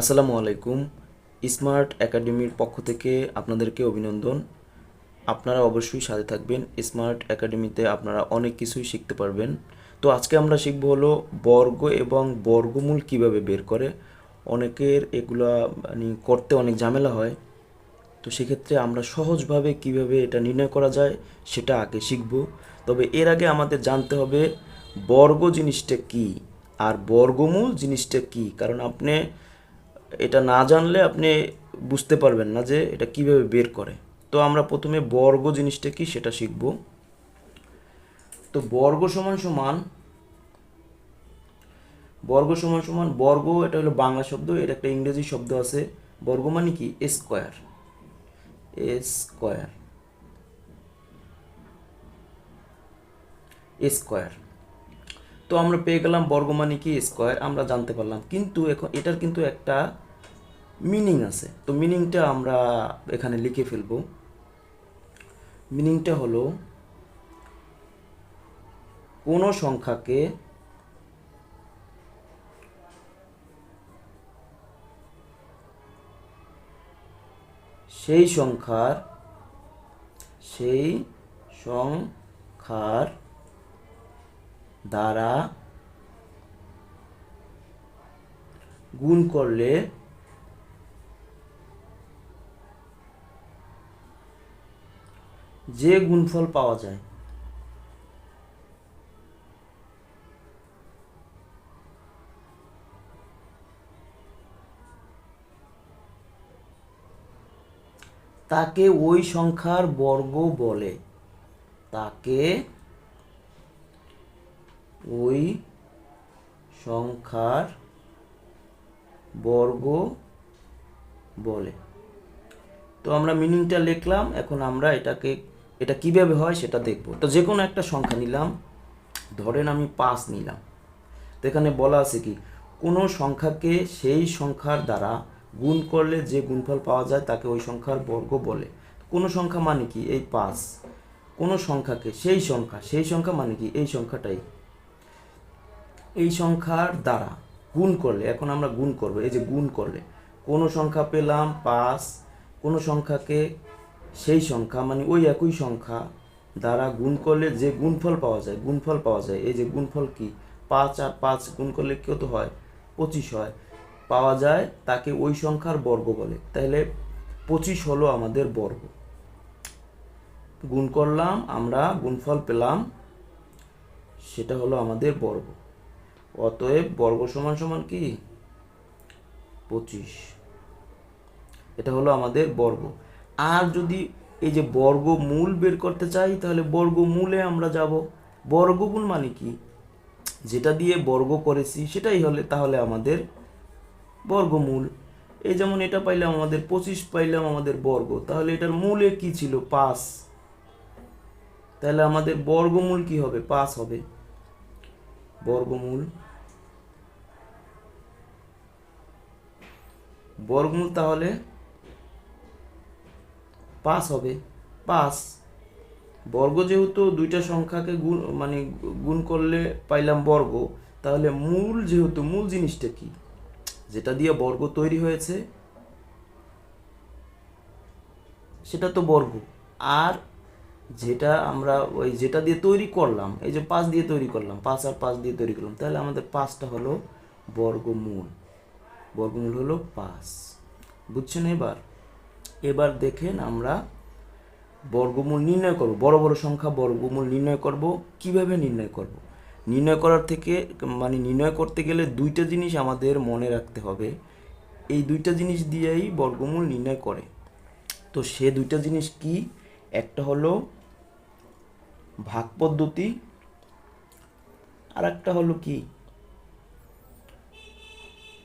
আসসালামু আলাইকুম। স্মার্ট একাডেমির পক্ষ থেকে আপনাদেরকে অভিনন্দন। আপনারা অবশ্যই সাথে থাকবেন। স্মার্ট একাডেমিতে আপনারা অনেক কিছুই শিখতে পারবেন। তো আজকে আমরা শিখব হলো বর্গ এবং বর্গমূল কীভাবে বের করে। অনেকের এগুলা মানে করতে অনেক ঝামেলা হয়। তো সেক্ষেত্রে আমরা সহজভাবে কীভাবে এটা নির্ণয় করা যায় সেটা আগে শিখব। তবে এর আগে আমাদের জানতে হবে বর্গ জিনিসটা কি? আর বর্গমূল জিনিসটা কি? কারণ আপনি এটা না জানলে আপনি বুঝতে পারবেন না যে এটা কীভাবে বের করে। তো আমরা প্রথমে বর্গ জিনিসটা কি সেটা শিখব। তো বর্গ সমান সমান, বর্গ সমান সমান, বর্গ এটা হলো বাংলা শব্দ এটা একটা ইংরেজি শব্দ আছে। বর্গ মানে কি? স্কোয়ার। স্কোয়ার। স্কোয়ার। তো আমরা পেয়ে গেলাম বর্গ মানে কি? স্কোয়ার, আমরা জানতে পারলাম। কিন্তু এখন এটার কিন্তু একটা মিনিং আছে। তো মিনিংটা আমরা এখানে লিখে ফেলব। মিনিংটা হলো, কোনো সংখ্যাকে সেই সংখ্যার সেই সংখ্যার দ্বারা গুণ করলে যে গুণফল পাওয়া যায়। তাকে ওই সংখ্যার বর্গ বলে। তাকে ওই সংখ্যার বর্গ বলে। তো আমরা মিনিংটা লিখলাম, এখন আমরা এটাকে এটা কীভাবে হয় সেটা দেখব। তো যে কোনো একটা সংখ্যা নিলাম। ধরেন আমি পাঁচ নিলাম। তো এখানে বলা আছে কি, কোনো সংখ্যাকে সেই সংখ্যার দ্বারা গুণ করলে যে গুণফল পাওয়া যায় তাকে ওই সংখ্যার বর্গ বলে। কোনো সংখ্যা মানে কি? এই পাঁচ। কোনো সংখ্যাকে সেই সংখ্যা সেই সংখ্যা মানে কি? এই সংখ্যাটাই। এই সংখ্যার দ্বারা গুণ করলে, এখন আমরা গুণ করব, এই যে গুণ করলে, কোনো সংখ্যা পেলাম পাঁচ, কোনো সংখ্যাকে সেই সংখ্যা মানে ওই একই সংখ্যা দ্বারা গুণ করলে যে গুণফল পাওয়া যায়, গুণফল পাওয়া যায়। এই যে গুণফল কি? পাঁচ আর পাঁচ গুণ করলে কত হয়? পঁচিশ হয়। পাওয়া যায় তাকে ওই সংখ্যার বর্গ বলে। তাহলে পঁচিশ হলো আমাদের বর্গ। গুণ করলাম, আমরা গুণফল পেলাম, সেটা হলো আমাদের বর্গ। অতএব বর্গ সমান সমান কি? পঁচিশ। এটা হলো আমাদের বর্গ। আর যদি এই যে বর্গমূল বের করতে চাই, তাহলে বর্গমূলে আমরা যাব। বর্গমূল মানে কি? যেটা দিয়ে বর্গ করেছি, সেটাই হলে তাহলে আমাদের বর্গমূল এই যেমন এটা পাইলাম, আমাদের পঁচিশ পাইলাম, আমাদের বর্গ। তাহলে এটার মূলে কি ছিল? পাঁচ। তাহলে আমাদের বর্গমূল কি হবে? পাঁচ হবে। বর্গমূল বর্গমূল তাহলে পাঁচ হবে পাঁচ বর্গ যেহেতু দুইটা সংখ্যাকে গুণ মানে গুণ করলে পাইলাম বর্গ, তাহলে মূল যেহেতু, মূল জিনিসটা কি? যেটা দিয়ে বর্গ তৈরি হয়েছে, সেটা তো বর্গ। আর যেটা আমরা ওই যেটা দিয়ে তৈরি করলাম, এই যে পাঁচ দিয়ে তৈরি করলাম পাঁচ আর পাঁচ দিয়ে তৈরি করলাম, তাহলে আমাদের পাঁচটা হলো বর্গমূল। বর্গমূল হলো পাঁচ বুঝছেন এবার? এবার দেখেন আমরা বর্গমূল নির্ণয় করব। বড় বড় সংখ্যা বর্গমূল নির্ণয় করব। কীভাবে নির্ণয় করব? নির্ণয় করার থেকে মানে নির্ণয় করতে গেলে দুইটা জিনিস আমাদের মনে রাখতে হবে। এই দুইটা জিনিস দিয়েই বর্গমূল নির্ণয় করে। তো সে দুইটা জিনিস কি? একটা হলো ভাগ পদ্ধতি আর একটা হলো কি?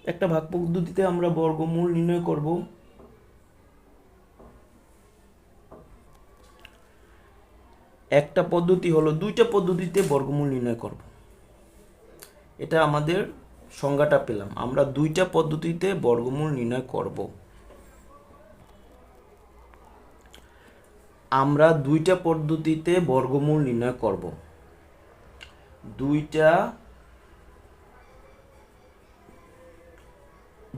একটা ভাগ পদ্ধতিতে আমরা বর্গমূল নির্ণয় করব। একটা পদ্ধতি হলো দুইটা পদ্ধতিতে বর্গমূল নির্ণয় করব। এটা আমাদের সংজ্ঞাটা পেলাম। আমরা দুইটা পদ্ধতিতে বর্গমূল নির্ণয় করব। আমরা দুইটা পদ্ধতিতে বর্গমূল নির্ণয় করব। দুইটা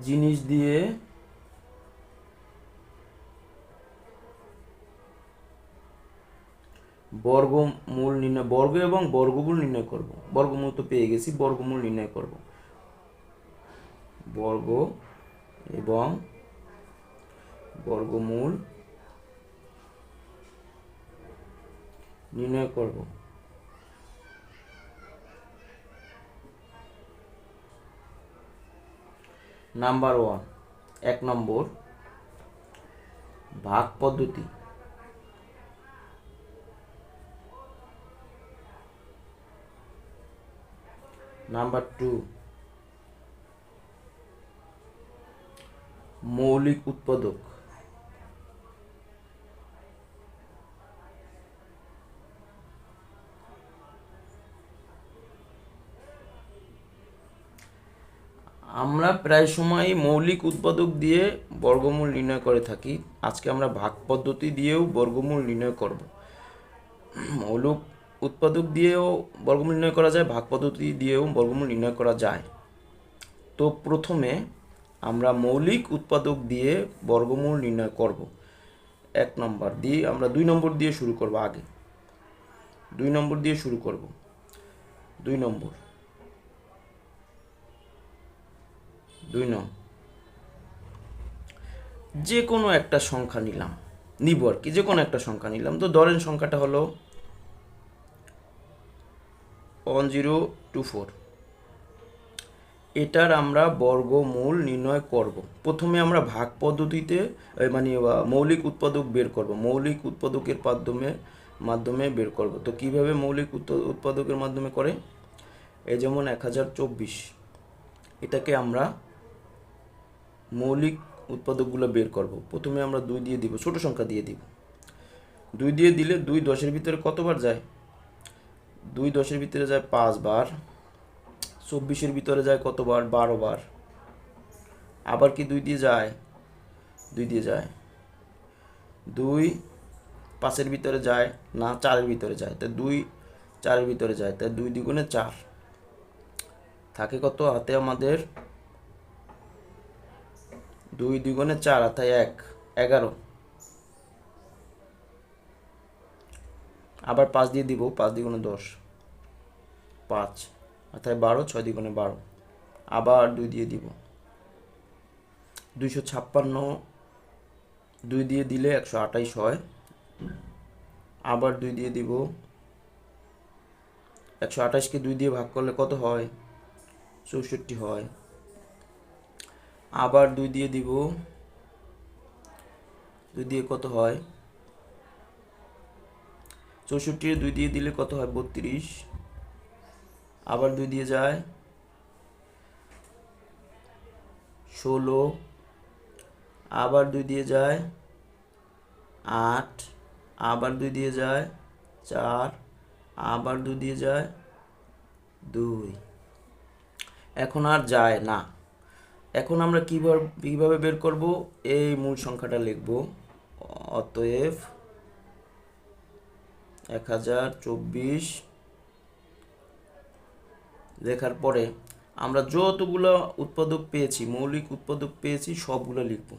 জিনিস দিয়ে বর্গমূল নির্ণয়, বর্গ এবং বর্গমূল নির্ণয় করব। বর্গমূল তো পেয়ে গেছি, বর্গমূল নির্ণয় করব। বর্গ এবং বর্গমূল নির্ণয় করব। নাম্বার ওয়ান, এক নম্বর ভাগ পদ্ধতি। নাম্বার টু মৌলিক উৎপাদক. আমরা প্রায় সময় মৌলিক উৎপাদক দিয়ে বর্গমূল নির্ণয় করে থাকি। আজকে আমরা ভাগ পদ্ধতি দিয়েও বর্গমূল নির্ণয় করব। মৌলিক উৎপাদক দিয়েও বর্গমূল নির্ণয় করা যায় ভাগ পদ্ধতি দিয়েও বর্গমূল নির্ণয় করা যায়। তো প্রথমে আমরা মৌলিক উৎপাদক দিয়ে বর্গমূল নির্ণয় করব। এক নম্বর দিয়ে আমরা দুই নম্বর দিয়ে শুরু করব আগে। দুই নম্বর দিয়ে শুরু করব। দুই নম্বর। দুই নং। যে কোনো একটা সংখ্যা নিলাম। নিব আর কি, যে কোনো একটা সংখ্যা নিলাম। তো ধরেন সংখ্যাটা হলো ওয়ান জিরো টু ফোর এটার আমরা বর্গমূল নির্ণয় করব। প্রথমে আমরা ভাগ পদ্ধতিতে মানে মৌলিক উৎপাদক বের করব। মৌলিক উৎপাদকের মাধ্যমে মাধ্যমে বের করব। তো কীভাবে মৌলিক উৎ- উৎপাদকের মাধ্যমে করে? এই যেমন এক হাজার চব্বিশ। এটাকে আমরা মৌলিক উৎপাদকগুলো বের করব। প্রথমে আমরা দুই দিয়ে দিব, ছোট সংখ্যা দিয়ে দিব। দুই দিয়ে দিলে দুই দশের ভিতরে কতবার যায়? দুই দশের ভিতরে যায় পাঁচবার চব্বিশের ভিতরে যায় কতবার? বারো বার। আবার কি দুই দিয়ে যায়? দুই দিয়ে যায়। দুই পাঁচের ভিতরে যায়, না, চারের ভিতরে যায়। তাই দুই চারের ভিতরে যায় তাই দুই দ্বিগুণে চার। থাকে কত? হাতে আমাদের দুই দ্বিগুণে চার হাতায় এক। এগারো। আবার পাঁচ দিয়ে দিব, পাঁচ দ্বিগুণে দশ। পাঁচ। অর্থাৎ বারো, ছয় দ্বিগুণে বারো। আবার দুই দিয়ে দিব। দুইশো ছাপ্পান্ন, দুই দিয়ে দিলে একশো আঠাইশ হয়। আবার দুই দিয়ে দিব। একশো আঠাশকে দুই দিয়ে ভাগ করলে কত হয়? চৌষট্টি হয়। আবার দুই দিয়ে দিব। দুই দিয়ে কত হয়? চৌষট্টি, দুই দিয়ে দিলে কত হয়? বত্রিশ। আবার দুই দিয়ে যায় ষোলো। আবার দুই দিয়ে যায় আট। আবার দুই দিয়ে যায় চার। আবার দুই দিয়ে যায় দুই। এখন আর যায় না। এখন আমরা কীভাবে কীভাবে বের করব? এই মূল সংখ্যাটা লিখব। অতএব এক হাজার চব্বিশ। লেখার পরে আমরা যতগুলো উৎপাদক পেয়েছি, মৌলিক উৎপাদক পেয়েছি, সবগুলো লিখব।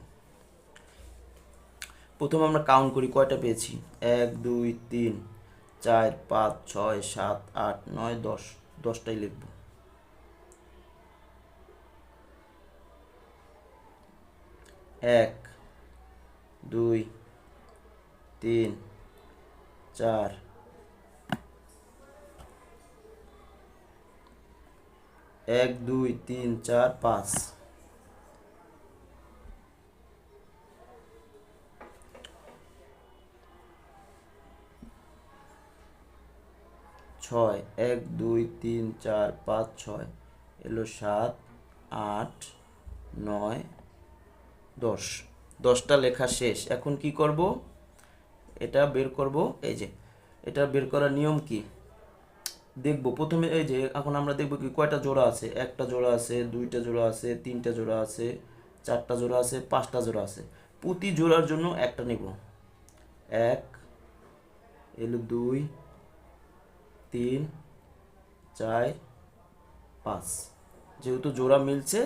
প্রথম আমরা কাউন্ট করি কয়টা পেয়েছি? এক, দুই, তিন, চার, পাঁচ, ছয়, সাত, আট, নয়, দশ। দশটাই লিখব। এক, দুই, তিন চার। এক, দুই, তিন, চার, পাঁচ। ছয়, এক, দুই, তিন, চার, পাঁচ, ছয়। এলো সাত, আট, নয়, দশ। দশটা লেখা শেষ। এখন কি করব? এটা বের করব, এই যে, এটা বের করার নিয়ম কি? দেখব, প্রথমে এই যে, এখন আমরা দেখব কি কয়টা জোড়া আছে? একটা জোড়া আছে, দুইটা জোড়া আছে, তিনটা জোড়া আছে, চারটা জোড়া আছে, পাঁচটা জোড়া আছে। প্রতি জোড়ার জন্য একটা নেব। এক, এলো দুই, তিন, চার, পাঁচ। যেহেতু জোড়া মিলছে,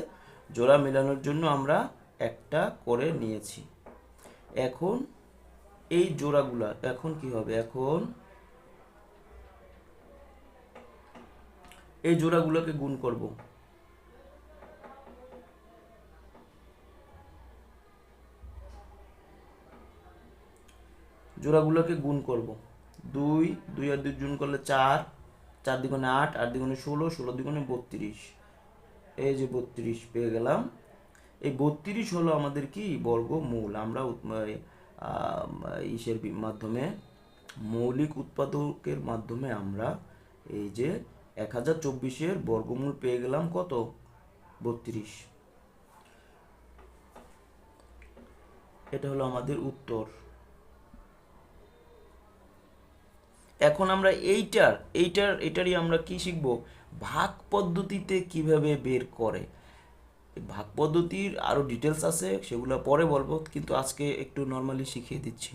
জোড়া মেলানোর জন্য আমরা একটা করে নিয়েছি। এখন এই জোড়াগুলা এখন কি হবে? এখন এই জোড়াগুলোকে গুণ করব। জোড়াগুলোকে গুণ করব। দুই দুই আর দুই গুণ করলে চার চার দ্বিগুণে আট আট দ্বিগুণে ষোলো ষোলো দ্বিগুণে বত্রিশ। এই যে বত্রিশ পেয়ে গেলাম। এই বত্রিশ হলো আমাদের কি? বর্গমূল। আমরা উৎ- এই, আম, ইসের মাধ্যমে, মৌলিক উৎপাদকের মাধ্যমে আমরা এই যে এক হাজার চব্বিশের বর্গমূল পেয়ে গেলাম কত? বত্রিশ। এটা হলো আমাদের উত্তর। এখন আমরা এইটার এইটার, এটারই আমরা কি শিখব? ভাগ পদ্ধতিতে কীভাবে বের করে? ভাগ পদ্ধতির আরও ডিটেলস আছে সেগুলো পরে বলব কিন্তু আজকে একটু নর্মালি শিখিয়ে দিচ্ছি।